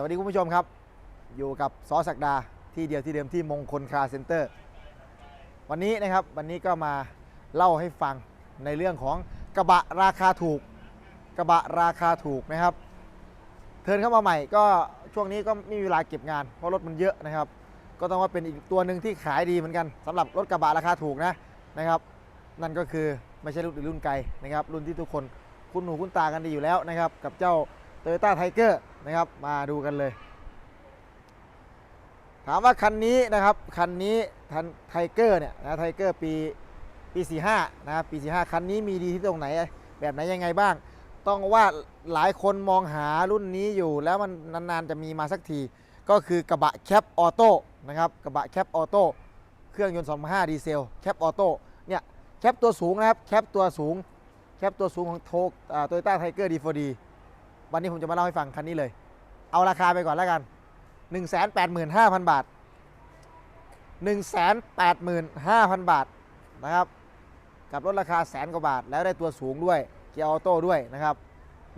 สวัสดีคุณผู้ชมครับ อยู่กับซอสักดาที่เดียวที่เดิมที่มงคลคาร์เซ็นเตอร์ วันนี้นะครับวันนี้ก็มาเล่าให้ฟังในเรื่องของกระบะราคาถูก กระบะราคาถูกนะครับ เทิร์นเข้ามาใหม่ก็ช่วงนี้ก็ไม่มีเวลาเก็บงาน เพราะรถมันเยอะนะครับ ก็ต้องว่าเป็นอีกตัวหนึ่งที่ขายดีเหมือนกันสำหรับรถกระบะราคาถูกนะนะครับ นั่นก็คือไม่ใช่รุ่นอื่นรุ่นไกลนะครับ รุ่นที่ทุกคนคุ้นหูคุ้นตากันดีอยู่แล้วนะครับ กับเจ้า Toyota Tiger นะครับ มาดูกันเลย ถามว่าคันนี้นะครับ คันนี้ทันไทเกอร์เนี่ยนะไทเกอร์ปีปี45นะครับปี45 คันนี้มีดีที่ตรงไหน แบบไหนยังไงบ้าง ต้องว่าหลายคนมองหารุ่นนี้อยู่ แล้วมันนานๆจะมีมาสักที ก็คือกระบะแคปออโต้นะครับกระบะแคปออโต้เครื่องยนต์2.5ดีเซลแคปออโต้เนี่ยแคปตัวสูงนะครับแคปตัวสูงแคปตัวสูงของโทโตโยต้าไทเกอร์ดีโฟดี วันนี้ผมจะมาเล่าให้ฟังคันนี้เลย เอาราคาไปก่อนแล้วกัน 185,000 บาท 185,000 บาทนะครับ กับรถราคาแสนกว่าบาท แล้วได้ตัวสูงด้วย เกียร์ออโต้ด้วยนะครับ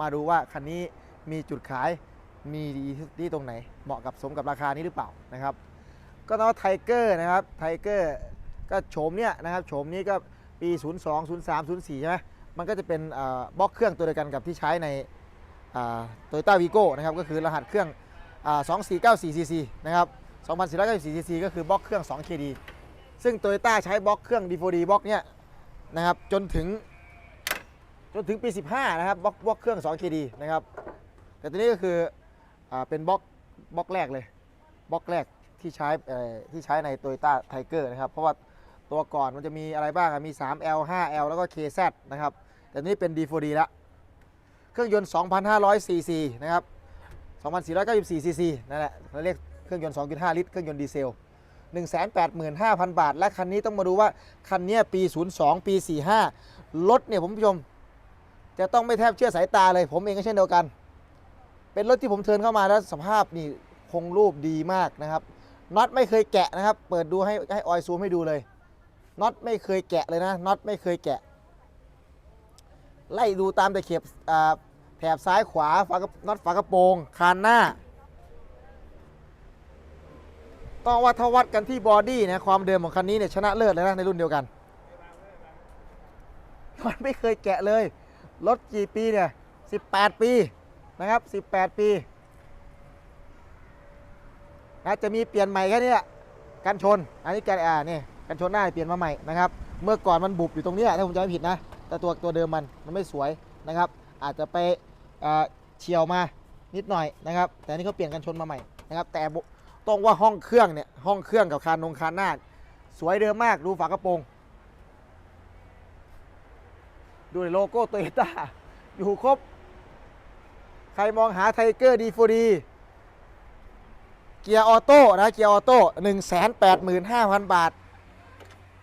มาดูว่าคันนี้มีจุดขาย มีดีที่ตรงไหน เหมาะกับสมกับราคานี้หรือเปล่านะครับ ก็ต้องไทเกอร์นะครับ ไทเกอร์ก็โฉมเนี้ยนะครับ โฉมนี้ก็ปี 02 03 04 ใช่ไหมมันก็จะเป็นบล็อกเครื่องตัวเดียวกันกับที่ใช้ใน โตโยต้าวีโก้นะครับก็คือรหัสเครื่องอ่า2494 cc นะครับ 2494 cc ก็คือบล็อกเครื่อง 2 kd ซึ่งโตโยต้าใช้บล็อกเครื่อง D4D บล็อกเนี้ยนะครับจนถึงจนถึงปี 15 นะครับบล็อกบล็อกเครื่อง 2 kd นะครับแต่ตัวนี้ก็คืออเป็นบล็อกบล็อกแรกเลยบล็อกแรกที่ใช้ที่ใช้ใน Toyota Tiger นะครับเพราะว่าตัวก่อนมันจะมีอะไรบ้างมี 3L 5L แล้วก็ KZ นะครับแต่นี้เป็น D4D และ เครื่องยนต์ 2,500 cc นะครับ 2,494 cc นั่นแหละเราเรียกเครื่องยนต์ 2.5 ลิตร เครื่องยนต์ดีเซล 185,000 บาท และคันนี้ต้องมาดูว่า คันนี้ปี 02 ปี 45 รถเนี่ยผมผู้ชม จะต้องไม่แทบเชื่อสายตาเลย ผมเองก็เช่นเดียวกัน เป็นรถที่ผมเทินเข้ามาแล้วสภาพนี่คงรูปดีมากนะครับน็อตไม่เคยแกะนะครับ เปิดดูให้ให้ออยซูมให้ดูเลยน็อตไม่เคยแกะเลยนะน็อตไม่เคยแกะ ไล่ดูตามตะเข็บแถบซ้ายขวาฝากน็อตฝากระโปรงคานหน้า ต้องว่าถ้าวัดกันที่บอดี้นะความเดิมของคันนี้เนี่ยชนะเลิศเลยนะในรุ่นเดียวกัน มันไม่เคยแกะเลย รถกี่ปีเนี่ย 18 ปีนะครับ 18 ปีนะจะมีเปลี่ยนใหม่แค่นี้แหละกันชน อันนี้กันอ่านี่กันชนหน้าเปลี่ยนมาใหม่นะครับ เมื่อก่อนมันบุบอยู่ตรงนี้ถ้าผมจำไม่ผิดนะ แต่ตัวตัวเดิมมันมันไม่สวยนะครับ อาจจะไปเฉียวมานิดหน่อยนะครับ แต่นี่เขาเปลี่ยนกันชนมาใหม่นะครับ แต่ต้องว่าห้องเครื่องเนี่ยห้องเครื่องกับคานนงคานหน้าสวยเดิมมากดูฝากระโปรงดูในโลโก้โตโยต้าอยู่ครบ ใครมองหาไทเกอร์ดีฟดีเกียร์ออโต้นะเกียร์ออโต้185,000บาท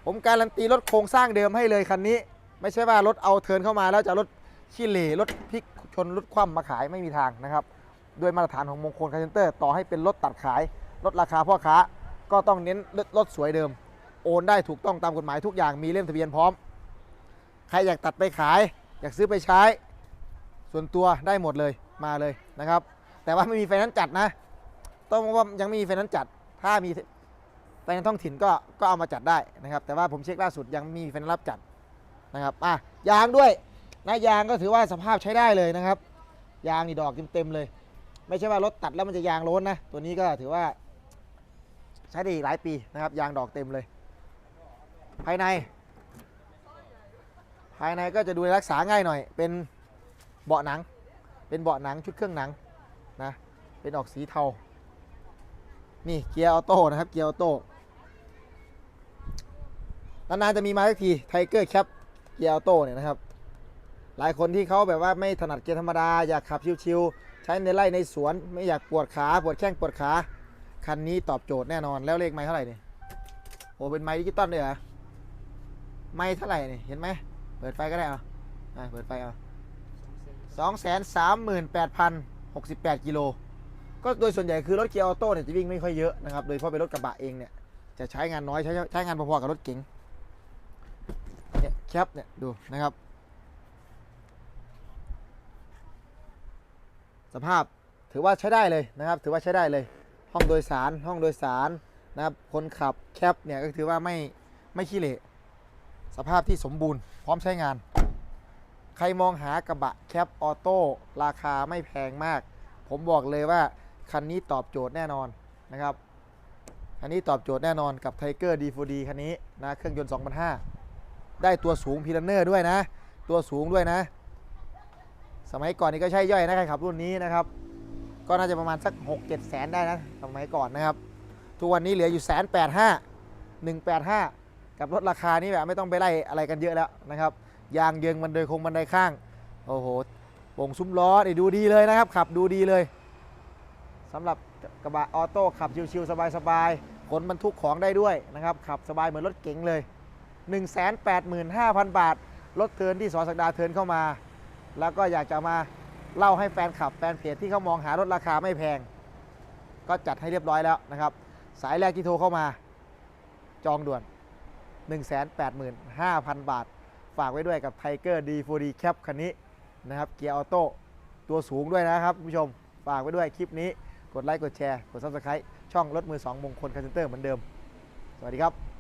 ผมการันตีรถโครงสร้างเดิมให้เลยคันนี้ ไม่ใช่ว่ารถเอาเทินเข้ามาแล้วจะรถขี้เหร่รถพลิกชนรถคว่ำมาขายไม่มีทางนะครับด้วยมาตรฐานของมงคลคาร์เซนเตอร์ ต่อให้เป็นรถตัดขายลดราคาพ่อค้า ก็ต้องเน้นรถสวยเดิม โอนได้ถูกต้องตามกฎหมายทุกอย่างมีเล่มทะเบียนพร้อม ใครอยากตัดไปขาย อยากซื้อไปใช้ ส่วนตัวได้หมดเลยมาเลยนะครับ แต่ว่าไม่มีไฟนนซ์จัดนะ ต้องว่ายังไม่มีไฟนนซ์จัด ถ้ามีไฟนนซ์ท้องถิ่นก็ก็เอามาจัดได้นะครับ แต่ว่าผมเช็คล่าสุดยังไม่มีไฟนนซ์รับจัด นะครับอะยางด้วยนะยางก็ถือว่าสภาพใช้ได้เลยนะครับ ยางนี่ดอกเต็มๆเลย ไม่ใช่ว่ารถตัดแล้วมันจะยางโล้นนะตัวนี้ก็ถือว่า ใช้ได้อีกหลายปีนะครับ ยางดอกเต็มเลย ภายใน ภายในก็จะดูรักษาง่ายหน่อย เป็นเบาะหนัง เป็นเบาะหนังชุดเครื่องหนังนะเป็นออกสีเทา นี่เกียร์ออโต้นะครับเกียร์ออโต้นานๆจะมีมาสักทีไทเกอร์แคป เกียร์ออโต้เนี่ยนะครับ หลายคนที่เขาแบบว่าไม่ถนัดเกียร์ธรรมดาอยากขับชิวๆใช้ในไร่ในสวนไม่อยากปวดขาปวดแข้งปวดขาคันนี้ตอบโจทย์แน่นอนแล้วเลขไม้เท่าไหร่เนี่ยโอ้เป็นไม้ดิจิตอลเลยเหรอไม้เท่าไหร่เนี่ยเห็นไหมเปิดไฟก็ได้เอาอเปิดไฟเอาสองแสนสามหมื่นแปดพันหกสิบแปดกิโลก็โดยส่วนใหญ่คือรถเกียร์ออโต้เนี่ยจะวิ่งไม่ค่อยเยอะนะครับ โดยเฉพาะเป็นรถกระบะเองเนี่ยจะใช้งานน้อยใช้ใช้งานพอๆกับรถเก๋ง แคปเนี่ยดูนะครับ สภาพถือว่าใช้ได้เลยนะครับ ถือว่าใช้ได้เลย ห้องโดยสารห้องโดยสารนะครับ คนขับแคปเนี่ยก็ถือว่าไม่ไม่ขี้เหร่สภาพที่สมบูรณ์พร้อมใช้งาน ใครมองหากระบะแคปออโต้ราคาไม่แพงมาก ผมบอกเลยว่าคันนี้ตอบโจทย์แน่นอนนะครับ คันนี้ตอบโจทย์แน่นอนกับ Tiger D4D คันนี้นะเครื่องยนต์ 2005 ได้ตัวสูงพีลันเนอร์ด้วยนะ ตัวสูงด้วยนะ สมัยก่อนนี่ก็ใช่ย่อยนะใครขับรุ่นนี้นะครับ ก็น่าจะประมาณสัก 6 7แสนได้นะสมัยก่อนนะครับ ทุกวันนี้เหลืออยู่แสนแปดห้าหนึ่งแปดห้ากับรถราคานี้แบบไม่ต้องไปไล่อะไรกันเยอะแล้วนะครับยางเยิงมันเดยคงบันไดข้างโอ้โหโป่งซุ้มล้อนี่ดูดีเลยนะครับ ขับดูดีเลยสำหรับกระบะออโต้ขับชิวๆสบายๆขนบรรทุกของได้ด้วยนะครับ ขับสบายเหมือนรถเก๋งเลย 185,000 บาทรถเทินที่สอสักดาเทินเข้ามา แล้วก็อยากจะมาเล่าให้แฟนคลับแฟนเพจที่เขามองหารถราคาไม่แพง ก็จัดให้เรียบร้อยแล้วนะครับ สายแรกที่โทรเข้ามา จองด่วน 185,000 บาท ฝากไว้ด้วยกับ Tiger D4D Cap คันนี้นะครับเกียร์ออโต้ตัวสูงด้วยนะครับคุณผู้ชมฝากไว้ด้วยคลิปนี้กดไลค์กดแชร์กด Subscribe ช่องรถมือ 2 มงคลคาร์เซนเตอร์เหมือนเดิม สวัสดีครับ